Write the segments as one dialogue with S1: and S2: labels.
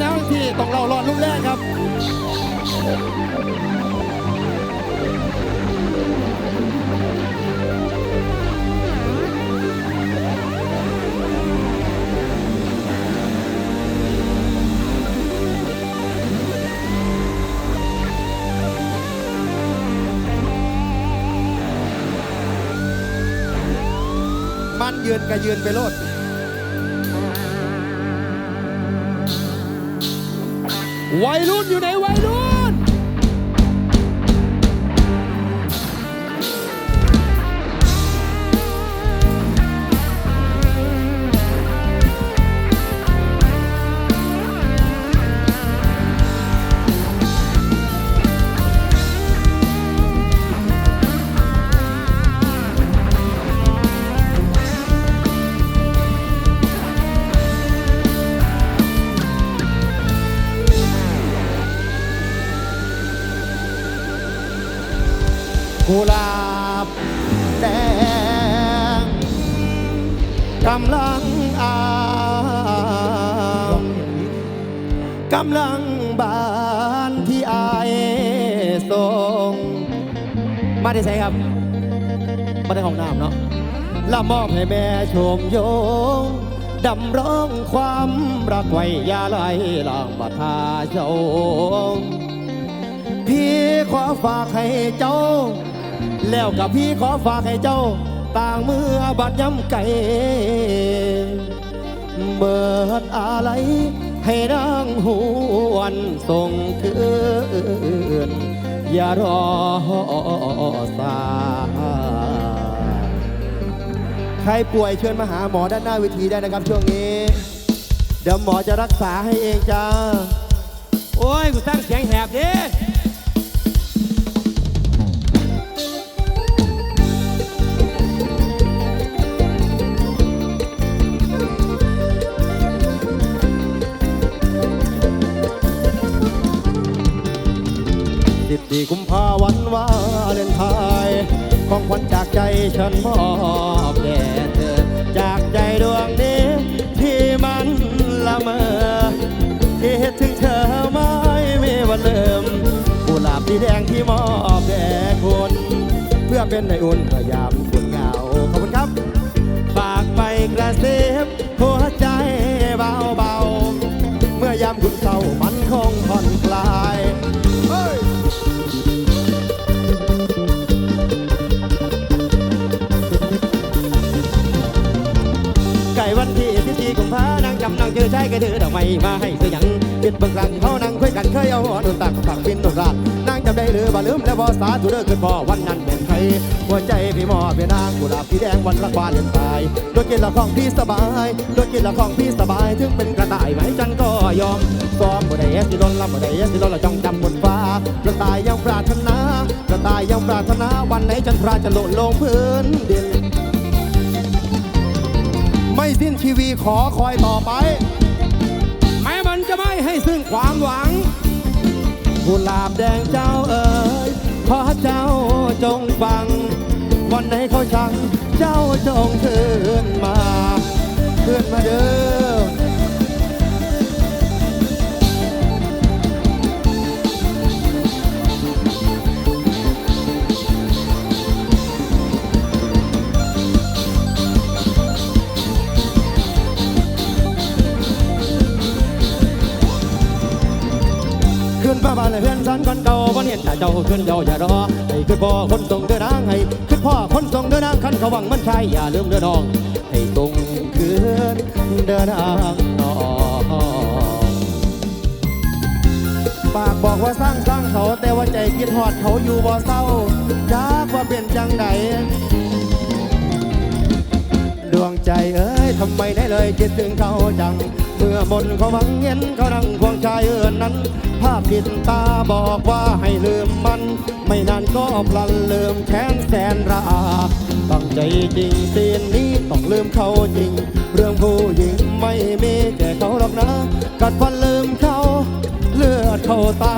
S1: แนวทีต้องเรารอดรุ่นแรกครับมันยืนก็ยืนไปโลด วัยรุ่นอยู่ไหนวัยรุ่น กำลังอามกำลังบานที่อายส่งมาได้ใช่ครับมาได้ห้องน้ำเนาะละมอบให้แม่ชมโยงดำร้องความรักไว้ยาไหลลางบัทาเจ้าพี่ขอฝากให้เจ้า แล้วกับพี่ขอฝากให้เจ้า ต่างเมื่อบัดย้ำไก่เบิดอะไรให้นางหวนส่งคืนอย่ารอสาใครป่วยเชิญมาหาหมอด้านหน้าเวทีได้นะครับช่วงนี้ เดี๋ยวหมอจะรักษาให้เองจ้า
S2: โอ้ย กูสร้างเสียงแหบดิ
S1: สิบสี่กุมภาวันวาเลนไทน์ของขวัญจากใจฉันมอบแด่เธอ จากใจดวงนี้ที่มันละเมอที่คิดถึงเธอไม่มีวันลืมกุหลาบสีแดงที่มอบแด่คุณเพื่อเป็นในอุ่นพยายามคุณเหงาขอบคุณครับ ฝากไปกระซิบหัวใจเบาๆ เมื่อยามคุณเศร้ามันคงผ่อนางเจอใช้กระถือดอกไม้มาให้เธอยังปิดบิ่งครั้งเขานั่งคุยกันเคยเอาหัวโดนตักตักบินโดนราดนางจำได้หรือบ่ลืมแล้วบ่สาธุเด้อคือพ่อวันนั้นเป็นใครหัวใจพี่หมอเป็นนางกุหลาบสีแดงวันละควานเล่นตายโดยกินละของพี่สบายโดยกินละของพี่สบายถึงเป็นกระต่ายไหมจันก็ยอมซ้อมบ่ได้เอสสิโดนลำบ่ได้เอสสิโดนละจ้องจำบนฟ้ากระต่ายยังปรารถนากระต่ายยังปรารถนาวันไหนจันทราจะหล่นลงพื้นดินไม่สิ้นชีวีขอคอยต่อไป
S2: พึ่งความหวัง
S1: กุหลาบแดงเจ้าเอ๋ยขอเจ้าจงฟัง วันไหนเขาชัง เจ้าจงคืนมาเพื่อนมาเดิน บ้านเลยเพื่อนสันคนเก่าวันเห็นแต่เจ้าขึ้นเจ้าอย่ารอให้ขึ้นพ่อคนส่งเดินทางให้ขึ้นพ่อคนส่งเดินทางคันเขาวังมันใช่อย่าลืมเดินทองให้ตรงคืนเดินทางนองปากบอกว่าสร้างสร้างเขาแต่ว่าใจคิดหอดเขาอยู่บ่เศร้าจากว่าเป็นจังใด ดวงใจเอ้ยทำไมได้เลยคิดถึงเขาจัง เมื่อมนเขาบังเห็นเขานั่งควงชายเอื่นนั้น ภาพติดตาบอกว่าให้ลืมมัน ไม่นานก็พลันลืมแค้นแสนระอาตั้งใจจริงตีนนี้ต้องลืมเขาจริง เรื่องผู้หญิงไม่มีแก่เขาหรอกนะ กัดฟันลืมเขาเลือดเข้าตา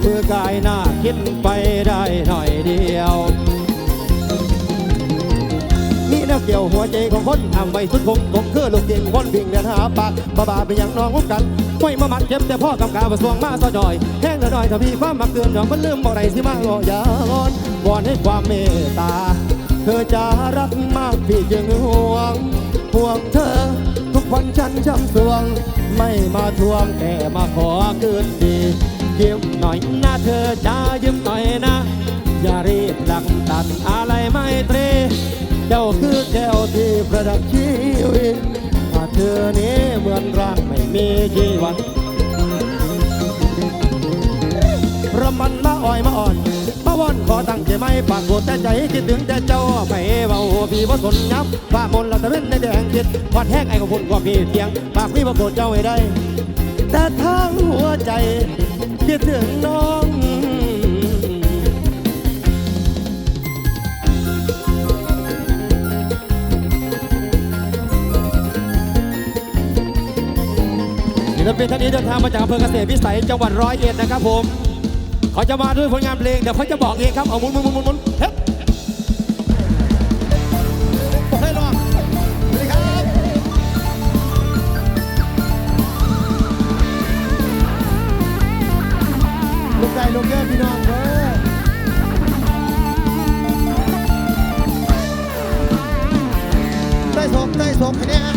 S1: เมื่อกายหน้าคิดไปได้หน่อยเดียว เกี่ยวหัวใจของคนทำไว้สุดคงคงคือลูกจริงคนวิ่งเดินหาปากบ้าบาเป็นอย่างน้องหุ้มกันไม่มามัดเจ็บแต่พ่อกำกาประสวงมาซอจอยแห้งหน่อยถ้าพี่ความมักเตือนยอมมันลืมบ่ไรสิมาง้อยางอนวอนให้ความเมตตา เธอจะรักมากพี่จึงห่วงห่วงเธอ ทุกวันฉันช้ำสวง ไม่มาทวงแต่มาขอคืนดียิ้มหน่อยนะเธอจ้ายิ้มหน่อยนะ อย่ารีบดักตัดอะไรไม่ตรี เจ้าคือแก้วที่ประดับชีวิตถ้าเธอนี้เหมือนร่างไม่มีชีวันรำมันมาอ่อยมาอ่อนมาวอนขอตั้งใจไม่ปากโกรธแต่ใจคิดถึงแต่เจ้าไม่เบาพี่บ่สนยับฝ่ามนต์เราตะเวนในแดงคิดพอดแห้งไอ้ของพุ่นกว่าพี่เพียงปากพี่บ่โกรธเจ้าให้ได้ แต่ทางหัวใจคิดถึงน้อง ศิลปินท่านนี้เดินทางมาจากอำเภอเกษตรวิสัยจังหวัดร้อยเอ็ดนะครับผมเขาจะมาด้วยผลงานเพลงเดี๋ยวเขาจะบอกเองครับเอาหมุนหมุนหมุนหมุนมุนเฮ้ยบอกให้รอสวัสดีครับ ลูกใจลูกเยอะพี่น้องเด้อได้สมได้สมแค่เนี้ย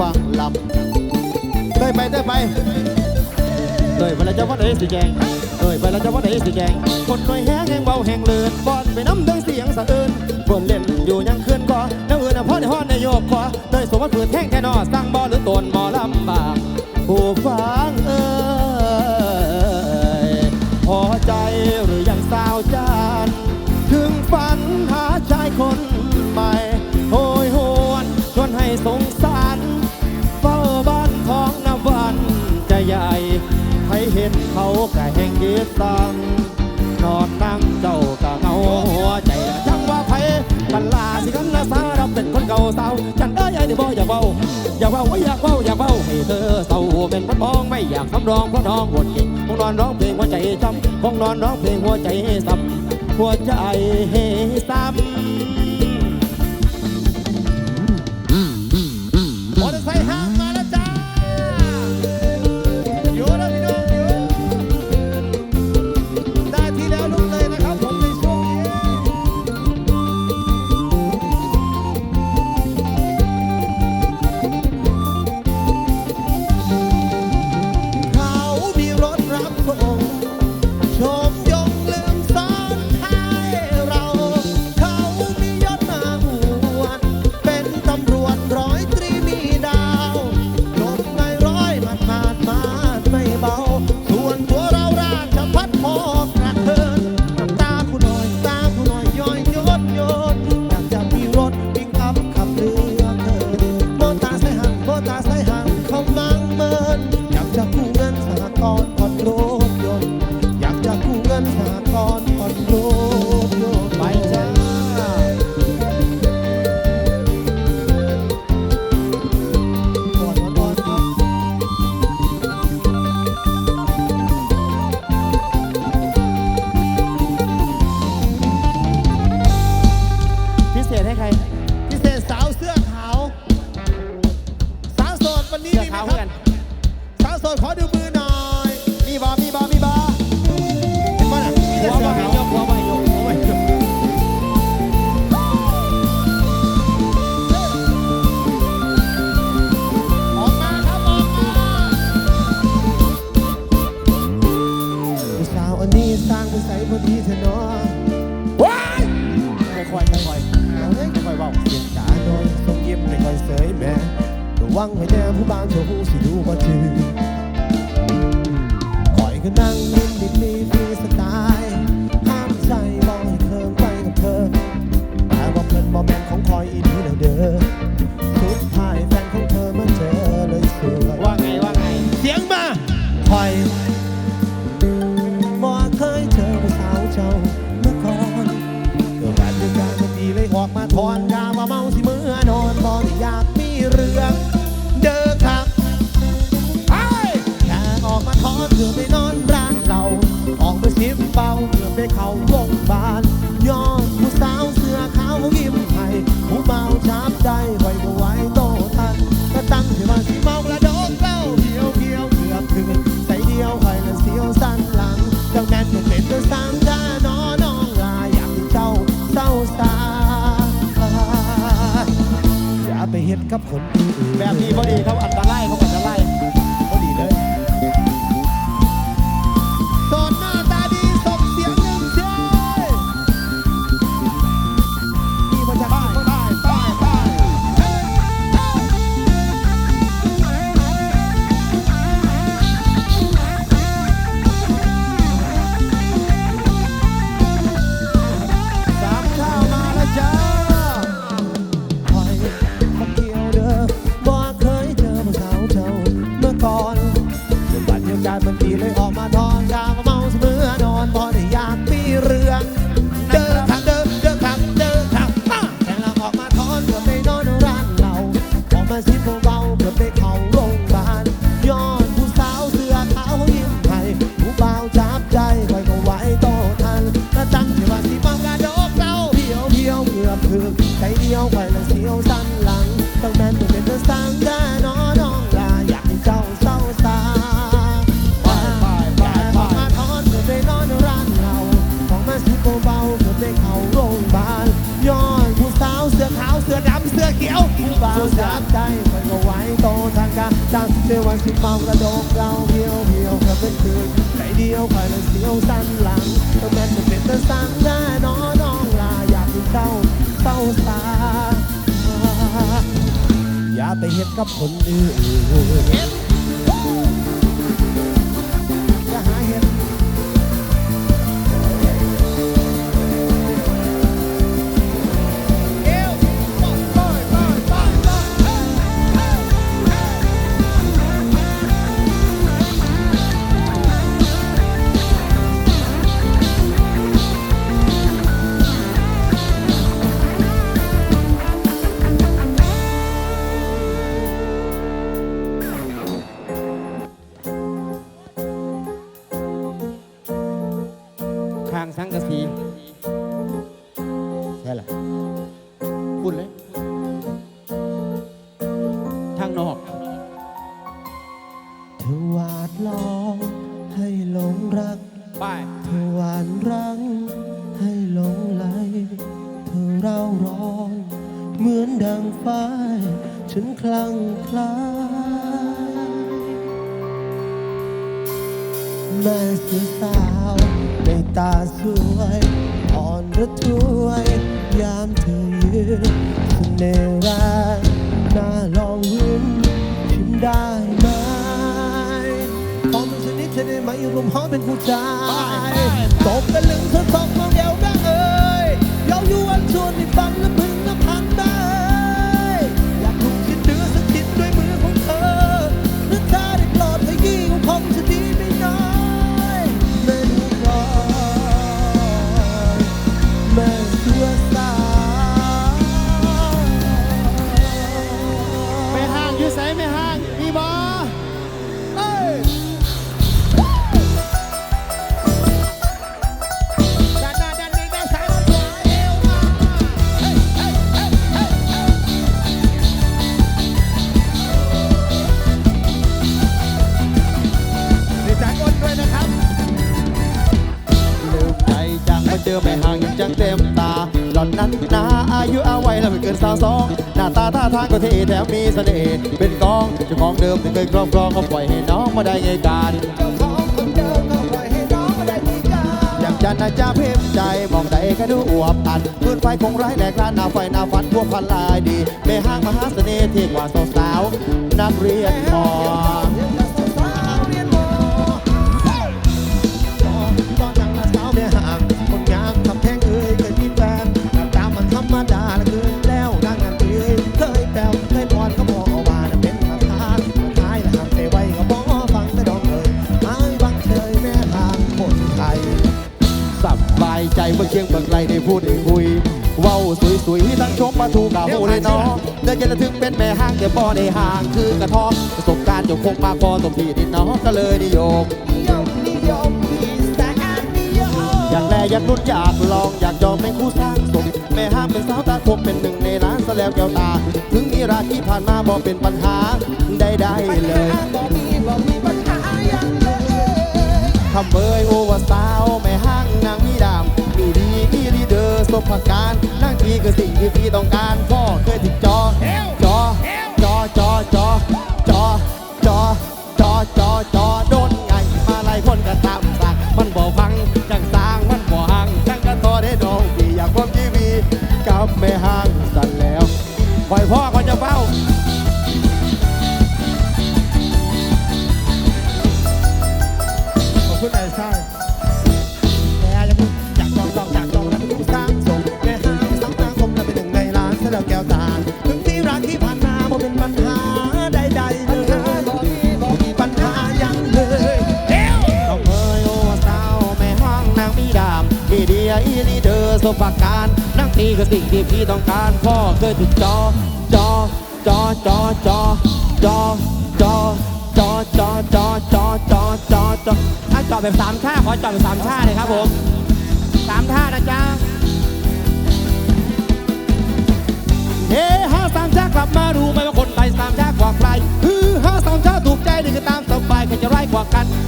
S1: ฟังลำเตยไปเตยไปเอ้ยไปแล้วจะวัดเอ้ยสีแดงเอ้ยไปแล้วจะวัดเอ้ยสีแดงคนหน่อยแห้งแห้งเบาแห้งเลือนบอดไปน้ำดังเสียงสะอื้นฝนเล่นอยู่ยังคืนก่อน้ำอื่นน่ะพ่อในห้อนในโยกขอเตยสมวัติผืนแห้งแค่นอสั่งบอหรือตนหมอลำบาก เห็นเขาก็แห่งยีสังนอนนั่งเจ้าก็เงาหัวใจจังว่าไผกันลาสิกันนะสารับเป็นคนเก่าสาวฉันเอ้ยไอ้ที่บ่อย่าเบาอย่าเบาไว้อยากเบาอยากเบาให้เธอเศร้าเป็นคนมองไม่อยากสำรองเพราะน้องบนเก่งคงนอนร้องเพลงหัวใจช้ำคงนอนร้องเพลงหัวใจซ้ำหัวใจซ้ำ เสื้อมีไหมขาวค
S2: เหมือนกัน
S3: สาวโสดขอดูมือ ระวังให้แน่ผู้บ่า ยวไว้และเสียวสั้นหลังตั้งแม่นตัวเป็นตัวสร้างได้น้อน้องลาอยากให้เจ้าเศร้าสา
S2: ไปไปไป
S3: แต่ออมาทอนเพื่อไปนอนร้านเราของมาสิเบาๆเพื่อไปเข้าโรงพยาบาลย้อนผู้สาวเสื้อขาวเสื้อดำเสื้อเขียวผู้บ่าวจับใจมันก็ไหวโตทางการตั้งเชื่อวันสิเมากระโดดเราเพียวเพียวๆก็เป็นคืนใจเดียวคอยเลยเสียวสั้นหลังต้องแม่นจะเป็นตะสั่งหน้าน้ เฮ็ดกับคนอื่น คลายแม่เสือสาวในตาสวยอ่อนระทวยยามเธอยืนเสน่ห์แรงน่าลองวินชิมได้ไหมพอมันชนิดจะได้ไหมรวมหอมเป็นผู้ชายตบตะลึงเธอตบมองเดียวดังเอ้ยเยาวยวนชวน จั
S2: งมา
S3: เจอ
S1: แม่ห่างยังจังเต็มตา หล่อนนั้นนาอายุเอาไว้แล้วไม่เกินสาวสองหน้าตาท่าทางก็เท่แถมมีเสน่ห์เป็นกองเจ้าของเดิมที่เคยครอบครองก็ปล่อยให้น้องมาได้ไงการ
S3: เจ้าของคนเดิมก็ปล่อยให้น้องมาได้มีการ
S1: อยากจันนะจะพิมใจมองใดก็ดูอวบอันพื้นไฟคงไร้แหลกลานหน้าไฟหน้าฟันพวกพันลายดีแม่ห้างมหาเสน่ห์ที่กว่าสาวๆนักเรียนมอ
S3: เนาะเดินยันถึงเป็
S1: นแม่ห้างแต่พอได้ห่างคือกระทองประสบการณ์จงคงมากพอสมพี่ดินน้องก็เลยนิยม
S3: นิยมนิยมมีแสนนิยม
S1: อยากแลอยากลุ้นอยากลองอยากยอมเป็นคู่สร้างสมแม่ห้ามเป็นสาวตาคมเป็นหนึ่งในร้านแสลวแก้วตา ถึงมีราที่ผ่านมาบอกเป็นปัญหาได้ได้เลย
S3: บ่มีบ่มีปัญหาอย่างเลย
S1: คำเบยโอวาสาวแม่ห้างนางมีดามมีดีมีดีเดอร์สมผักการ พี่คือสิ่งที่พี่ต้องการพ่อเคยติดจอจอจอจอจอจอจอจอจอจอโดนไงมาไล่คนกระตามสักมันบ่ฟังจังสางมันบ่ห่างจังกระทอได้ดองพี่อยากความทีวีกับแม่ห้างสั่นแล้วคอยพ่อ
S3: ลีเดอ
S1: ร์สมประการนั่งทีคือสิ่งที่พี่ต้องการพ่อเคยถูกจอจอจอจอจอจอจอจอจอจอจอจอจอจอถ้าจอแบบสามชาขอจอแบบสามชาเลยครับผมสามท่านะจ๊ะเฮ้ห้าสามชากลับมารู้ไหมว่าคนไทยสามชากว่าใครฮือห้าสามชาถูกใจดีก็ตามสบายใครจะไร้กว่ากันมีถูกนี่